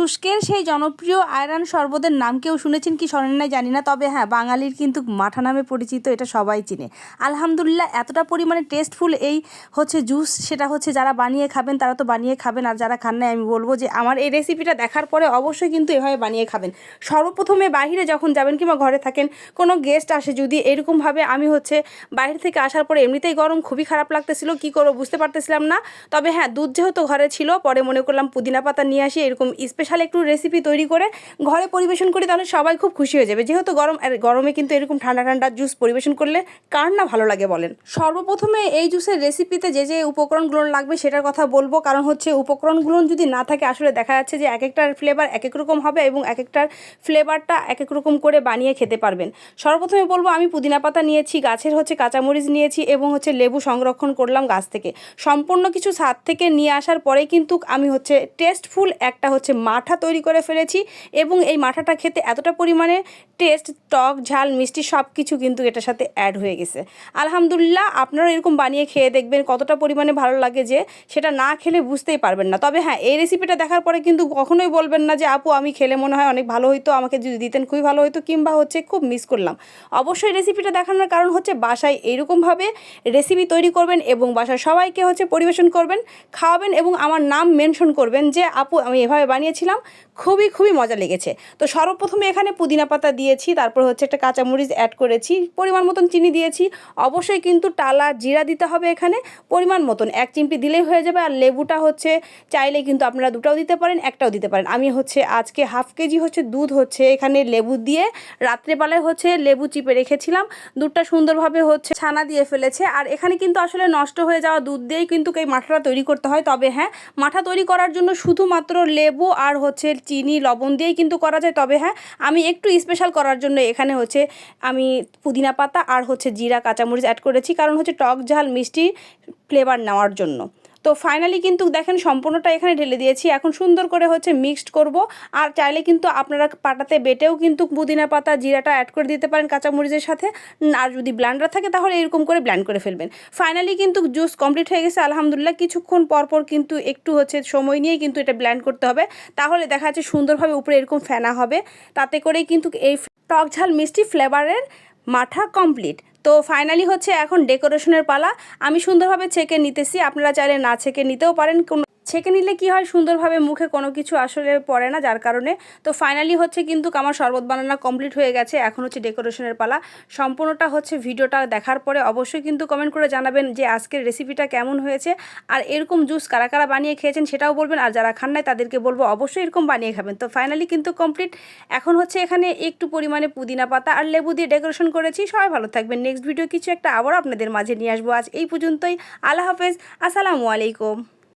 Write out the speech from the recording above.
তুরস্কের সেই জনপ্রিয় আয়রান শরবতের নাম কেউ শুনেছেন কি শোনেন নাই জানি না, তবে হ্যাঁ বাঙালির কিন্তু মাঠা নামে পরিচিত, এটা সবাই চিনে। আলহামদুলিল্লাহ, এতটা পরিমাণে টেস্টফুল এই হচ্ছে জুস সেটা হচ্ছে যারা বানিয়ে খাবেন, তারা তো বানিয়ে খাবেন আর যারা খান নাই, আমি বলব যে আমার এই রেসিপিটা দেখার পরে অবশ্যই কিন্তু এভাবে বানিয়ে খাবেন। সর্বপ্রথমে বাইরে যখন যাবেন কিংবা ঘরে থাকেন, কোনো গেস্ট আসে যদি এরকমভাবে আমি হচ্ছে বাইরে থেকে আসার পরে এমনিতেই গরম খুবই খারাপ লাগতেছিল, কি করব বুঝতে পারতেছিলাম না। তবে হ্যাঁ দুধ যেহেতু ঘরে ছিল, পরে মনে করলাম পুদিনা পাতা নিয়ে আসি, এরকম স্পেশাল একটু রেসিপি তৈরি করে ঘরে পরিবেশন করি, তাহলে সবাই খুব খুশি হয়ে যাবে। যেহেতু গরম গরমে কিন্তু এরকম ঠান্ডা ঠান্ডা জুস পরিবেশন করলে কার না ভালো লাগে বলেন? সর্বপ্রথমে এই জুসের রেসিপিতে যে যে উপকরণগুলো লাগবে সেটার কথা বলব। কারণ হচ্ছে উপকরণগুলো যদি না থাকে, আসলে দেখা যাচ্ছে যে এক একটার ফ্লেভার এক এক রকম হবে এবং এক একটার ফ্লেভারটা এক এক রকম করে বানিয়ে খেতে পারবেন। সর্বপ্রথমে বলব, আমি পুদিনা পাতা নিয়েছি, গাছের হচ্ছে কাঁচামরিচ নিয়েছি এবং হচ্ছে লেবু সংরক্ষণ করলাম গাছ থেকে। সম্পূর্ণ কিছু ছাদ থেকে নিয়ে আসার পরে কিন্তু আমি হচ্ছে টেস্টফুল একটা হচ্ছে মাঠা তৈরি করে ফেলেছি এবং এই মাঠাটা খেতে এতটা পরিমাণে টেস্ট টক, ঝাল, মিষ্টি সব কিছু কিন্তু এটার সাথে অ্যাড হয়ে গেছে। আলহামদুলিল্লাহ আপনারা এরকম বানিয়ে খেয়ে দেখবেন কতটা পরিমাণে ভালো লাগে যে সেটা না খেলে বুঝতেই পারবেন না। তবে হ্যাঁ এই রেসিপিটা দেখার পরে কিন্তু কখনোই বলবেন না যে, আপু, আমি খেলে মনে হয় অনেক ভালো হইতো, আমাকে যদি দিতেন খুবই ভালো হতো কিংবা হচ্ছে খুব মিস করলাম। অবশ্যই রেসিপিটা দেখানোর কারণ হচ্ছে বাসায় এইরকমভাবে রেসিপি তৈরি করবেন এবং বাসার সবাইকে হচ্ছে পরিবেশন করবেন, খাওয়াবেন এবং আমার নাম মেনশন করবেন যে, আপু, আমি এভাবে বানিয়েছিলাম খুবই খুবই মজা লেগেছে। তো সর্বপ্রথমে এখানে পুদিনা পাতা দিয়েছি, তারপর হচ্ছে একটা কাঁচামরিচ অ্যাড করেছি, পরিমাণ মতন চিনি দিয়েছি, অবশ্যই কিন্তু টালা জিরা দিতে হবে এখানে, পরিমাণ মতন, এক চিমটি দিলেই হয়ে যাবে, আর লেবুটা হচ্ছে, চাইলে কিন্তু আপনারা দুটাও দিতে পারেন, একটাও দিতে পারেন। আমি হচ্ছে আজকে হাফ কেজি হচ্ছে দুধ হচ্ছে এখানে লেবু দিয়ে, রাত্রেবেলায় হচ্ছে লেবু চিপে রেখেছিলাম, দুধটা সুন্দরভাবে হচ্ছে ছানা দিয়ে ফেলেছে, আর এখানে কিন্তু আসলে নষ্ট হয়ে যাওয়া দুধ দিয়েই কিন্তু এই মাঠাটা তৈরি করতে হয়, তবে হ্যাঁ মাঠা তৈরি করার জন্য শুধুমাত্র লেবু আর হচ্ছে চিনি, লবণ দিয়েই কিন্তু করা যায়। তবে হ্যাঁ আমি একটু স্পেশাল করার জন্য এখানে হচ্ছে আমি পুদিনা পাতা আর হচ্ছে জিরা, কাঁচামরিচ অ্যাড করেছি। কারণ হচ্ছে টক ঝাল মিষ্টি ফ্লেভার নেওয়ার জন্য। তো ফাইনালি কিন্তু দেখেন সম্পূর্ণটা এখানে ঢেলে দিয়েছি। এখন সুন্দর করে হচ্ছে মিক্সড করব। আর চাইলে কিন্তু আপনারা পাটাতে বেটেও কিন্তু পুদিনা পাতা, জিরাটা অ্যাড করে দিতে পারেন কাঁচামরিচের সাথে। আর যদি ব্ল্যান্ডার থাকে তাহলে এরকম করে ব্ল্যান্ড করে ফেলবেন। ফাইনালি কিন্তু জুস কমপ্লিট হয়ে গেছে। আলহামদুলিল্লাহ, কিছুক্ষণ পরপর কিন্তু একটু হচ্ছে সময় নিয়েই কিন্তু এটা ব্ল্যান্ড করতে হবে। তাহলে দেখা যাচ্ছে সুন্দরভাবে উপরে এরকম ফেনা হবে। তাতে করেই কিন্তু এই টক ঝাল মিষ্টি ফ্লেভারের মাঠা কমপ্লিট তো ফাইনালি হচ্ছে এখন ডেকোরেশনের পালা। আমি সুন্দরভাবে ছেঁকে নিতেছি, আপনারা চাইলে না ছেঁকে নিতেও পারেন। কোনো ছেঁকে নিলে কি হয়? সুন্দরভাবে মুখে কোনো কিছু আসলে পড়ে না, যার কারণে তো ফাইনালি হচ্ছে কিন্তু আমার শরবত বানানো কমপ্লিট হয়ে গেছে। এখন হচ্ছে ডেকোরেশনের পালা। সম্পূর্ণটা হচ্ছে ভিডিওটা দেখার পরে অবশ্যই কিন্তু কমেন্ট করে জানাবেন যে আজকের রেসিপিটা কেমন হয়েছে আর এরকম জুস কারা কারা বানিয়ে খেয়েছেন সেটাও বলবেন আর যারা খান নাই তাদেরকে বলব অবশ্যই এরকম বানিয়ে খাবেন। তো ফাইনালি কিন্তু কমপ্লিট এখন হচ্ছে এখানে একটু পরিমাণে পুদিনা পাতা আর লেবু দিয়ে ডেকোরেশন করেছি। সবাই ভালো থাকবেন। নেক্সট ভিডিও কিছু একটা আবার আপনাদের মাঝে নিয়ে আসব। আজ এই পর্যন্তই। আল্লাহ হাফেজ। আসসালামু আলাইকুম।